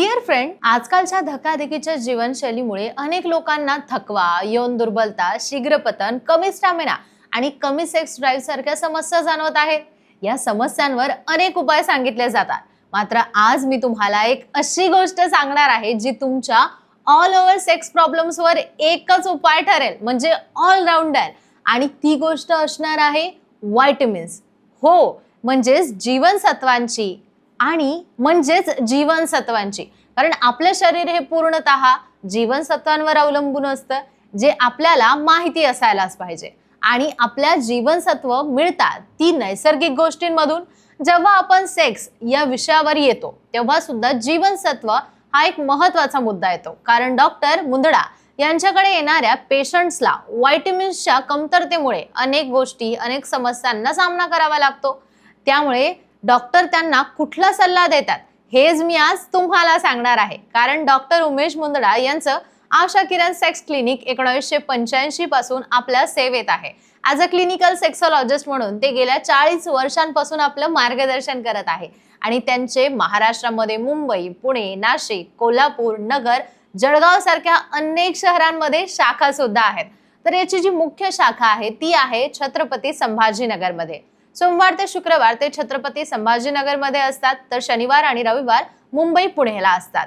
Dear friend आजकालच्या धकाधकीच्या जीवनशैलीमुळे अनेक लोकांना थकवा यौन दुर्बलता शीघ्रपतन कमी स्टॅमिना आणि कमी सेक्स ड्राईव्ह सारख्या समस्या जाणवत आहे या समस्यांवर अनेक उपाय सांगितले जातात. मात्र आज मी तुम्हाला एक अशी गोष्ट सांगणार आहे जी तुमच्या ऑल ओव्हर सेक्स प्रॉब्लेम्सवर एकच उपाय ठरेल म्हणजे ऑलराऊंडर आणि ती गोष्ट असणार आहे व्हायटमिन्स हो म्हणजेच जीवनसत्वांची आणि म्हणजेच जीवनसत्वांची. कारण आपलं शरीर हे पूर्णतः जीवनसत्वांवर अवलंबून असतं जे आपल्याला माहिती असायलाच पाहिजे. आणि आपल्या जीवनसत्व मिळतात ती नैसर्गिक गोष्टींमधून. जेव्हा आपण सेक्स या विषयावर येतो तेव्हा सुद्धा जीवनसत्व हा एक महत्त्वाचा मुद्दा येतो. कारण डॉक्टर मुंदडा यांच्याकडे येणाऱ्या पेशंट्सला व्हायटमिन्सच्या कमतरतेमुळे अनेक गोष्टी अनेक समस्यांना सामना करावा लागतो. त्यामुळे डॉक्टर त्यांना कुठला सल्ला देतात? हेच मी आज तुम्हाला सांगणार आहे. कारण डॉक्टर उमेश मुंदडा यांचं आशा किरण सेक्स क्लिनिक एकोणीसशे पंच्याऐंशी पासून आपल्या सेवेत आहे. ॲज अ क्लिनिकल सेक्सॉलॉजिस्ट म्हणून ते गेल्या चाळीस वर्षांपासून आपलं मार्गदर्शन करत आहे. आणि त्यांचे महाराष्ट्रामध्ये मुंबई पुणे नाशिक कोल्हापूर नगर जळगाव सारख्या अनेक शहरांमध्ये शाखा सुद्धा आहेत. तर याची जी मुख्य शाखा आहे ती आहे छत्रपती संभाजीनगरमध्ये. सोमवार ते शुक्रवार ते छत्रपती संभाजीनगरमध्ये असतात तर शनिवार आणि रविवार मुंबई पुणेला असतात.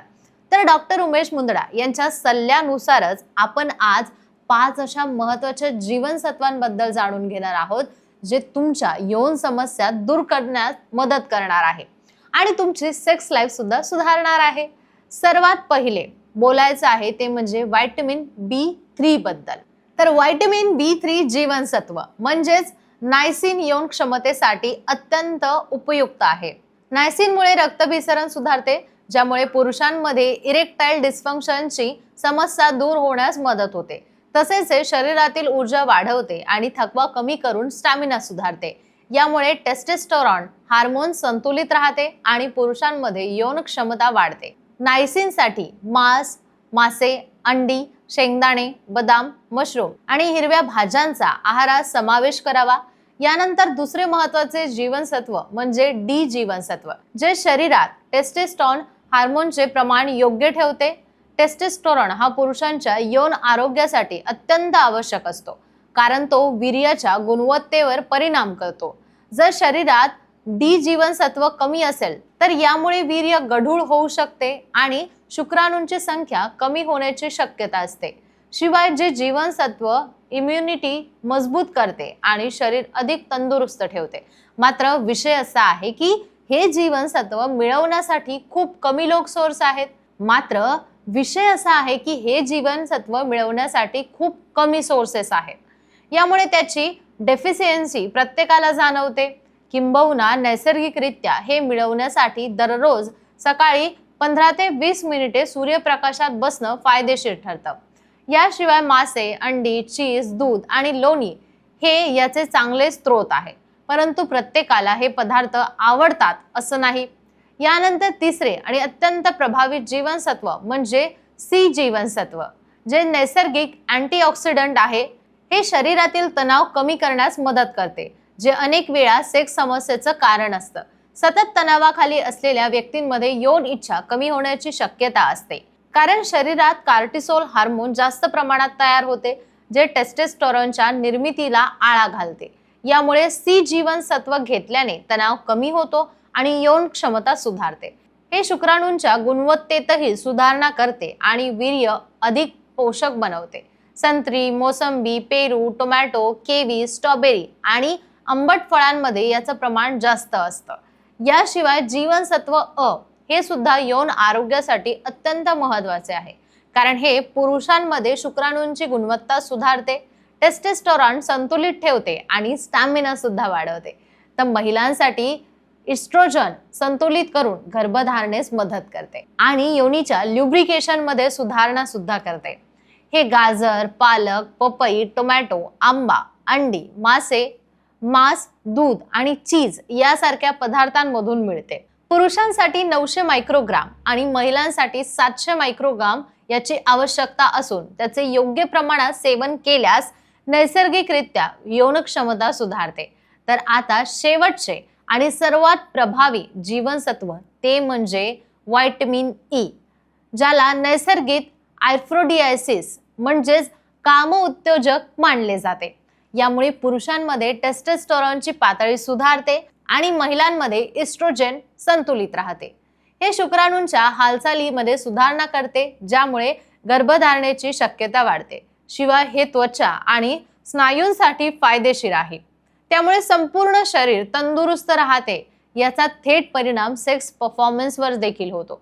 तर डॉक्टर उमेश मुंदडा यांच्या सल्ल्यानुसारच आपण आज पाच अशा महत्त्वाच्या जीवनसत्वांबद्दल जाणून घेणार आहोत जे तुमच्या यौन समस्या दूर करण्यात मदत करणार आहे. आणि तुमची सेक्स लाईफ सुद्धा सुधारणार आहे. सर्वात पहिले बोलायचं आहे ते म्हणजे व्हायटमिन बी थ्री बद्दल. तर व्हायटमिन बी थ्री जीवनसत्व म्हणजेच नायसिन यौन क्षमतेसाठी अत्यंत उपयुक्त आहे. नायसिनमुळे रक्तभिसरण सुधारते ज्यामुळे पुरुषांमध्ये इरेक्टाईल डिस्फंक्शनची समस्या दूर होण्यास मदत होते. तसेच हे शरीरातील ऊर्जा वाढवते आणि थकवा कमी करून स्टॅमिना सुधारते. यामुळे टेस्टेस्टोरॉन हार्मोन संतुलित राहते आणि पुरुषांमध्ये यौन क्षमता वाढते. नायसिनसाठी मांस मासे अंडी शेंगदाणे बदाम मशरूम आणि हिरव्या भाज्यांचा आहारात समावेश करावा. यानंतर दुसरे महत्त्वाचे जीवनसत्व म्हणजे डी जीवनसत्व जे शरीरात टेस्टेस्टॉन हार्मोनचे प्रमाण योग्य ठेवते. टेस्टेस्टोरॉन हा पुरुषांच्या यौन आरोग्यासाठी अत्यंत आवश्यक असतो कारण तो वीर्याच्या गुणवत्तेवर परिणाम करतो. जर शरीरात डी जीवनसत्व कमी असेल तर यामुळे वीर्य गढूळ होऊ शकते आणि शुक्राणूंची संख्या कमी होण्याची शक्यता असते. शिवाय जे जीवनसत्व इम्युनिटी मजबूत करते आणि शरीर अधिक तंदुरुस्त ठेवते. मात्र विषय असा आहे की हे जीवनसत्व मिळवण्यासाठी खूप कमी लोक सोर्स आहेत. मात्र विषय असा आहे की हे जीवनसत्व मिळवण्यासाठी खूप कमी सोर्सेस आहेत. यामुळे त्याची डेफिशियन्सी प्रत्येकाला जाणवते. किंबहुना नैसर्गिकरित्या हे मिळवण्यासाठी दररोज सकाळी पंधरा ते वीस मिनिटे सूर्यप्रकाशात बसणं फायदेशीर ठरतं. याशिवाय मासे अंडी चीज दूध आणि लोणी हे याचे चांगले स्रोत आहे. परंतु प्रत्येकाला हे पदार्थ आवडतात असं नाही. यानंतर तिसरे आणि अत्यंत प्रभावित जीवनसत्व म्हणजे सी जीवनसत्व जे नैसर्गिक अँटीऑक्सिडंट आहे. हे शरीरातील तणाव कमी करण्यास मदत करते जे अनेक वेळा सेक्स समस्येचं कारण असतं. सतत तणावाखाली असलेल्या व्यक्तींमध्ये यौन इच्छा कमी होण्याची शक्यता असते. कारण शरीरात कार्टिसोल हार्मोन जास्त प्रमाणात तयार होते जे टेस्टेस्टॉरॉनच्या निर्मितीला आळा घालते. यामुळे सी जीवनसत्व घेतल्याने तणाव कमी होतो आणि यौन क्षमता सुधारते. हे शुक्राणूंच्या गुणवत्तेतही सुधारणा करते आणि वीर्य अधिक पोषक बनवते. संत्री मोसंबी पेरू टोमॅटो केवी स्ट्रॉबेरी आणि आंबट फळांमध्ये याचं प्रमाण जास्त असतं. याशिवाय जीवनसत्व अ हे सुद्धा यौन आरोग्यासाठी अत्यंत महत्त्वाचे आहे. कारण हे पुरुषांमध्ये शुक्राणूंची गुणवत्ता सुधारते टेस्टेस्टॉरॉन संतुलित ठेवते आणि स्टॅमिना सुद्धा वाढवते. तर महिलांसाठी इस्ट्रोजन संतुलित करून गर्भधारणेस मदत करते आणि योनीच्या ल्युब्रिकेशनमध्ये सुधारणा सुद्धा करते. हे गाजर पालक पपई टोमॅटो आंबा अंडी मासे मांस दूध आणि चीज यासारख्या पदार्थांमधून मिळते. पुरुषांसाठी नऊशे मायक्रोग्राम आणि महिलांसाठी सातशे मायक्रोग्राम याची आवश्यकता असून त्याचे योग्य प्रमाणात सेवन केल्यास नैसर्गिकरित्या यौन क्षमता सुधारते. तर आता शेवटचे आणि सर्वात प्रभावी जीवनसत्व ते म्हणजे व्हायटमिन ई ज्याला नैसर्गिक आयफ्रोडियायसिस म्हणजेच कामउत्तेजक मानले जाते. यामुळे पुरुषांमध्ये टेस्टेस्टोरॉनची पातळी सुधारते आणि महिलांमध्ये इस्ट्रोजेन संतुलित राहते. हे शुक्राणूंच्या हालचालीमध्ये सुधारणा करते ज्यामुळे गर्भधारणेची शक्यता वाढते. शिवाय हे त्वचा आणि स्नायूंसाठी फायदेशीर आहे. त्यामुळे संपूर्ण शरीर तंदुरुस्त राहते याचा थेट परिणाम सेक्स परफॉर्मन्सवर देखील होतो.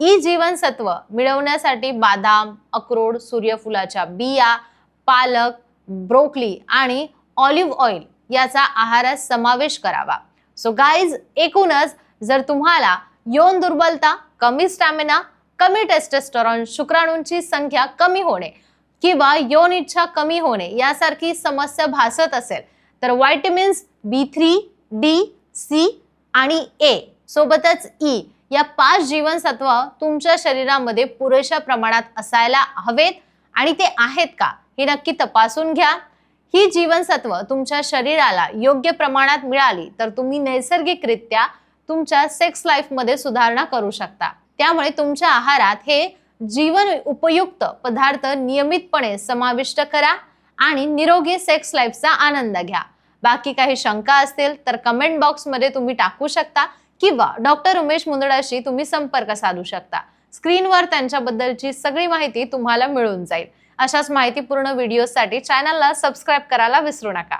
ई जीवनसत्व मिळवण्यासाठी बादाम अक्रोड सूर्यफुलाच्या बिया पालक ब्रोकली आणि ऑलिव्ह ऑइल याचा आहारात समावेश करावा. सो गाईज एकूणच जर तुम्हाला यौन दुर्बलता कमी स्टॅमिना कमी टेस्टेस्टॉरॉन शुक्राणूंची संख्या कमी होणे किंवा यौन इच्छा कमी होणे यासारखी समस्या भासत असेल तर vitamins B three D C आणि ए सोबतच ई या पाच जीवनसत्व तुमच्या शरीरामध्ये पुरेशा प्रमाणात असायला हवेत आणि ते आहेत का हे नक्की तपासून घ्या. ही जीवनसत्व तुमच्या शरीराला योग्य प्रमाणात मिळाली तर तुम्ही नैसर्गिकरित्या तुमच्या सेक्स लाईफमध्ये सुधारणा करू शकता. त्यामुळे तुमच्या आहारात हे जीवन उपयुक्त पदार्थ नियमितपणे समाविष्ट करा आणि निरोगी सेक्स लाईफचा आनंद घ्या. बाकी काही शंका असतील तर कमेंट बॉक्समध्ये तुम्ही टाकू शकता किंवा डॉक्टर उमेश मुंदडाशी तुम्ही संपर्क साधू शकता. स्क्रीनवर त्यांच्याबद्दलची सगळी माहिती तुम्हाला मिळून जाईल. अशाच माहितीपूर्ण व्हिडिओसाठी चॅनलला सबस्क्राईब करायला विसरू नका.